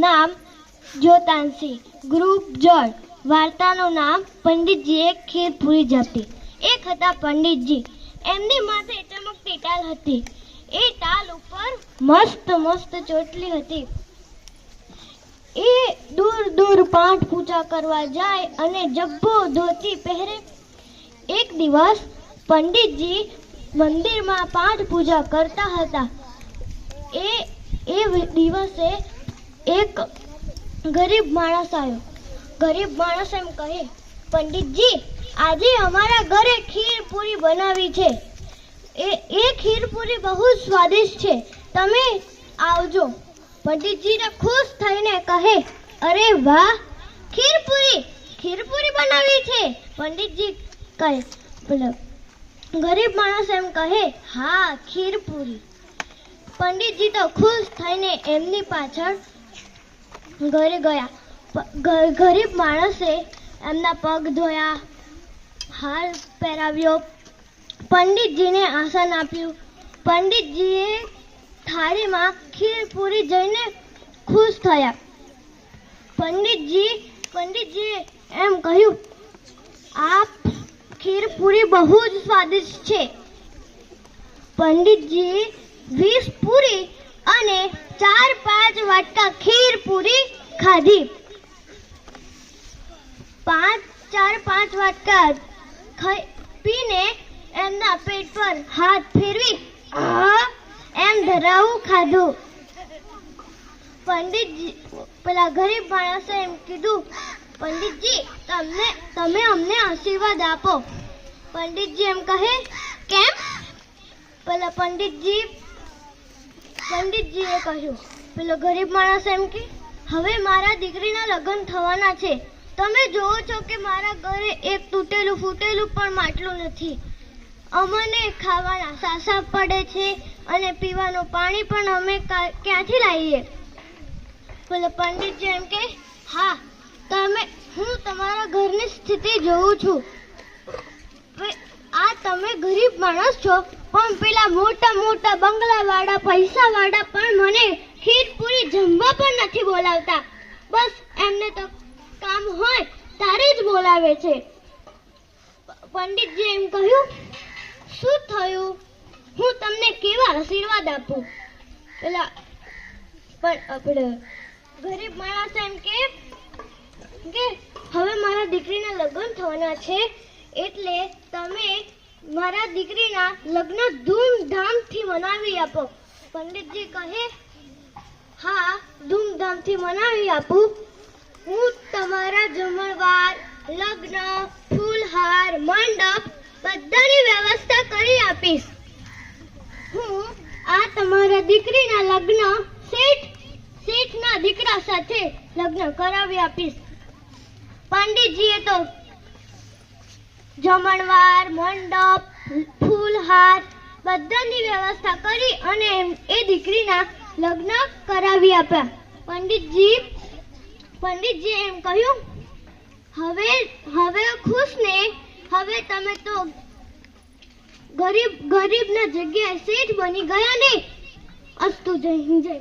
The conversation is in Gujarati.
નામ જ્યોતાંશી. ગ્રુપ જળ. વાર્તાનું નામ પંડિતજીએ ખીર પૂરી જતી. એક હતા પંડિતજી. એમની માથે ચમકતી ટાલ હતી. એ ટાલ ઉપર મસ્ત મસ્ત ચોટલી હતી. એ દૂર દૂર પાઠ પૂજા કરવા જાય અને જબ્બો ધોતી પહેરે. એક દિવસ પંડિતજી મંદિરમાં પાઠ પૂજા કરતા હતા. એ એ દિવસે એક ગરીબ માણસ આવ્યો. ગરીબ માણસ એમ કહે, પંડિતજી, આજે અમારા ઘરે ખીર પૂરી બનાવી છે. એ એ ખીર પૂરી બહુ સ્વાદિષ્ટ છે. તમે આવજો. પંડિતજીને ખુશ થઈને કહે, અરે વાહ, ખીર પૂરી ખીર પૂરી બનાવી છે. પંડિતજી કહે બોલો ગરીબ માણસ એમ કહે, હા, ખીર પૂરી. પંડિતજી તો ખુશ થઈને એમની પાછળ ઘરે ગયા. ગરીબ માણસે એમના પગ ધોયા હાર પહેરાવ્યો. પંડિતજીને આસન આપ્યું. પંડિતજીએ થાળીમાં ખીર પૂરી જઈને ખુશ થયા. પંડિતજી, પંડિતજીએ એમ કહ્યું આ ખીર પૂરી બહુ જ સ્વાદિષ્ટ છે. પંડિતજી વીસ પૂરી અને ચાર પાંચ વાટકા ખીર ખાધી પાંચ, ચાર, પાંચ વાટકા પીને એમના પેટ પર હાથ ફેરવી એમ ધરાવું ખાધું. પંડિતજી, પેલા ગરીબ માણસે એમ કીધું, પંડિતજી, તમને, તમે અમને આશીર્વાદ આપો. પંડિતજી એમ કહે, કેમ? પેલા પંડિતજી, પંડિતજીએ કહ્યું. પેલો ગરીબ માણસ એમ કે હવે મારા દીકરીના લગ્ન થવાના છે. તમે જોવો છો કે મારા ઘરે એક તૂટેલું ફૂટેલું પણ માટલું નથી. અમને ખાવાના સાસા પડે છે અને પીવાનું પાણી પણ અમે ક્યાંથી લાવીએ? પેલો પંડિતજી એમ કે, હા, તમે, હું તમારા ઘરની સ્થિતિ જોઉં છું. આ તમે ગરીબ માણસ છો, પણ પેલા મોટા મોટા બંગલાવાળા, પૈસાવાળા પણ મને ખીર પૂરી જમવા પણ નથી બોલાવતા. બસ એમને તો કામ હોય ત્યારે જ બોલાવે છે. પંડિતજી એમ કહ્યું, શું થયું? હું તમને કેવા આશીર્વાદ આપું? પેલા પણ આપણે ગરીબ માણસ એમ કે કે હવે મારા દીકરીના લગ્ન થવાના છે, એટલે તમે મારા દીકરીના લગ્ન ધૂમધામથી મનાવી આપો. પંડિતજી કહે હા, ધૂમધામથી મનાવી આપું. હું તમારા જમણવાર લગ્ન, ફૂલહાર, મંડપ બધાની વ્યવસ્થા કરી આપીશ. હું આ તમારા દીકરીના લગ્ન શેઠ, શેઠના દીકરા સાથે લગ્ન કરાવી આપીશ. પંડિતજીએ તો જમણવાર, મંડપ, ફૂલહાર બધાની વ્યવસ્થા કરી અને એ દીકરીના લગ્ન કરાવી આપ્યા પંડિતજી પંડિતજી એમ કહ્યું, હવે હવે ખુશ ને, હવે તમે તો ગરીબ, ગરીબના જગ્યાએ શેઠ બની ગયા ને અસ્તુ જય હિન્દ, જય.